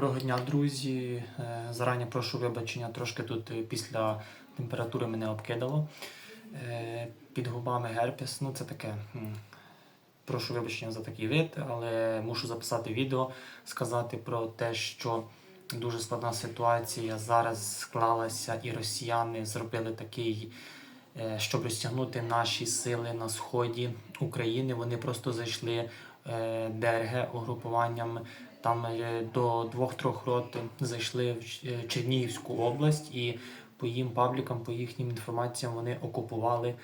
Доброго дня, друзі. Е, Зарані прошу вибачення, трошки тут е, після температури мене обкидало. Е, Під губами герпес. Ну, це таке. Прошу вибачення за такий вид, але мушу записати відео, сказати про те, що дуже складна ситуація зараз склалася, і росіяни зробили такий, щоб розтягнути наші сили на сході України. Вони просто зайшли ДРГ угрупуванням там е, до двох-трьох рот зайшли в е, Чернігівську область, і по їм паблікам, по їхнім інформаціям, вони окупували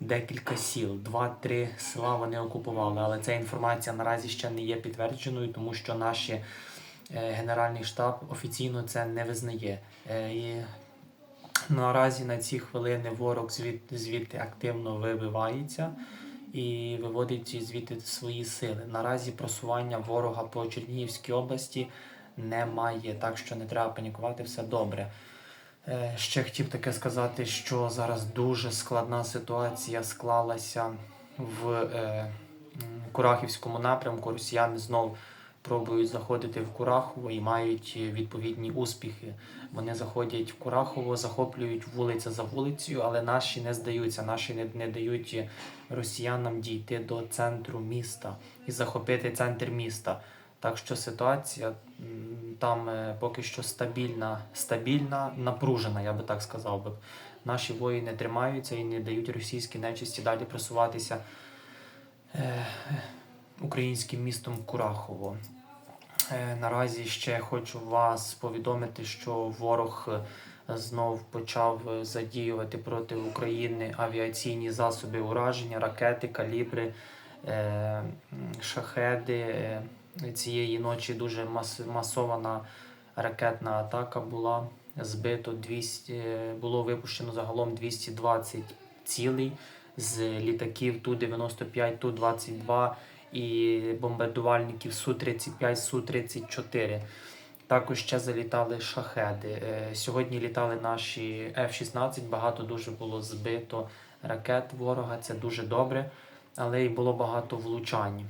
декілька сіл. Два-три села вони окупували. Але ця інформація наразі ще не є підтвердженою, тому що наші е, Генеральний штаб офіційно це не визнає. І наразі на ці хвилини ворог звід, звідти активно вибивається і виводить звідти свої сили. Наразі просування ворога по Чернігівській області немає, так що не треба панікувати, все добре. Е, Ще хотів таке сказати, що зараз дуже складна ситуація склалася в е, Курахівському напрямку. Росіяни знов пробують заходити в Курахово і мають е, відповідні успіхи. Вони заходять в Курахово, захоплюють вулиця за вулицею, але наші не здаються. Наші не, не дають е, росіянам дійти до центру міста і захопити центр міста. Так що ситуація там е, поки що стабільна, стабільна, напружена, я би так сказав би. Наші воїни тримаються і не дають російській нечисті далі просуватися е, українським містом Курахово. Е, Наразі ще хочу вас повідомити, що ворог е, знов почав е, задіювати проти України авіаційні засоби ураження, ракети, калібри, шахеди. Цієї ночі дуже мас- масована ракетна атака була. Збито 200, е, було випущено загалом 220 цілей з літаків Ту-95, Ту-22 і бомбардувальників Су-35, Су-34. Також ще залітали шахеди. Е, Сьогодні літали наші F-16, багато дуже було збито ракет ворога, це дуже добре, але й було багато влучань.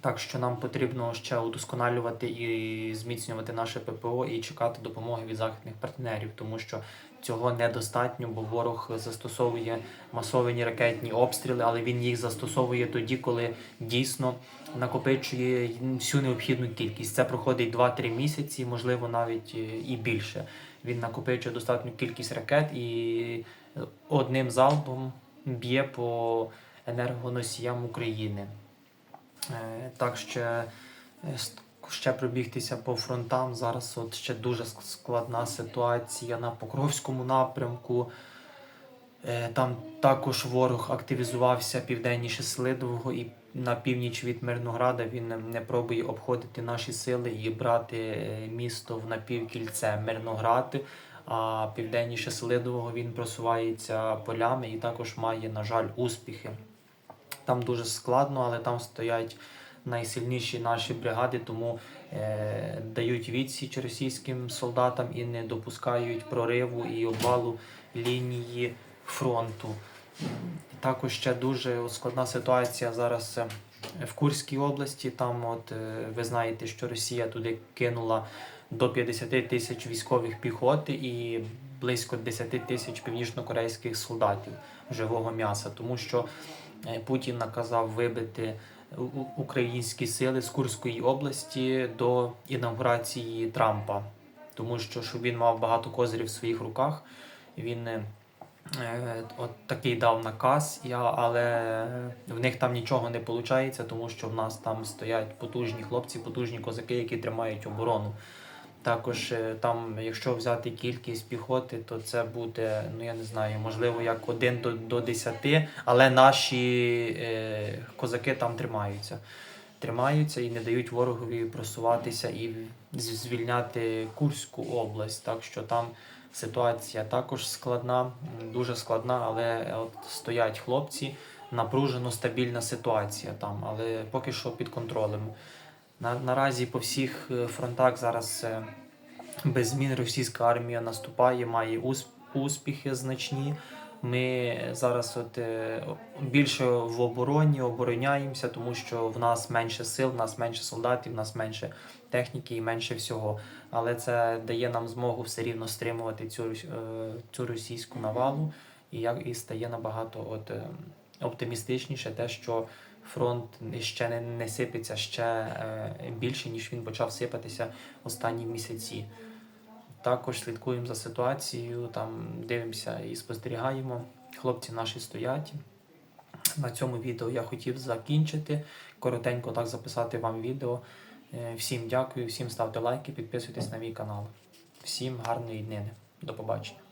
Так що нам потрібно ще удосконалювати і зміцнювати наше ППО і чекати допомоги від західних партнерів, тому що цього недостатньо, бо ворог застосовує масовані ракетні обстріли, але він їх застосовує тоді, коли дійсно накопичує всю необхідну кількість. Це проходить 2-3 місяці, можливо, навіть е, і більше. Він накопичує достатню кількість ракет і одним залпом б'є по енергоносіям України. Так ще, е, ще пробігтися по фронтам. Зараз от ще дуже складна ситуація на Покровському напрямку. Е, Там також ворог активізувався південніше Слидового і на північ від Мирнограда він не пробує обходити наші сили і брати е, місто в напівкільце Мирноград. А південніше Слидового він просувається полями і також має, на жаль, успіхи. Там дуже складно, але там стоять найсильніші наші бригади, тому е, дають відсіч російським солдатам і не допускають прориву і обвалу лінії фронту. Також ще дуже складна ситуація зараз е, в Курській області. Там, от е, ви знаєте, що Росія туди кинула до 50 тисяч військових піхоти і близько 10 тисяч північнокорейських солдатів живого м'яса, тому що Путін наказав вибити українські сили з Курської області до інаугурації Трампа, тому що щоб він мав багато козирів в своїх руках. Він е, е, от такий дав наказ, але в них там нічого не виходить, тому що в нас там стоять потужні хлопці, потужні козаки, які тримають оборону. Також е, там, якщо взяти кількість піхоти, то це буде, ну я не знаю, можливо, як 1 до, до 10, але наші е, козаки там тримаються. Тримаються і не дають ворогові просуватися і звільняти Курську область. Так що там ситуація також складна, дуже складна, але от стоять хлопці, напружено стабільна ситуація там, але поки що під контролем. На, наразі по всіх е, фронтах зараз е, без змін російська армія наступає, має успіхи значні. Ми зараз от е, більше в обороні обороняємося, тому що в нас менше сил, в нас менше солдатів, в нас менше техніки і менше всього. Але це дає нам змогу все рівно стримувати цю, е, цю російську навалу, і як і стає набагато от, е, оптимістичніше те, що фронт ще не, не сипеться ще е, більше, ніж він почав сипатися останні місяці. Також слідкуємо за ситуацією, там дивимося і спостерігаємо. Хлопці наші стоять. На цьому відео я хотів закінчити. Коротенько так записати вам відео. Е, Всім дякую, всім ставте лайки, підписуйтесь на мій канал. Всім гарної днини. До побачення.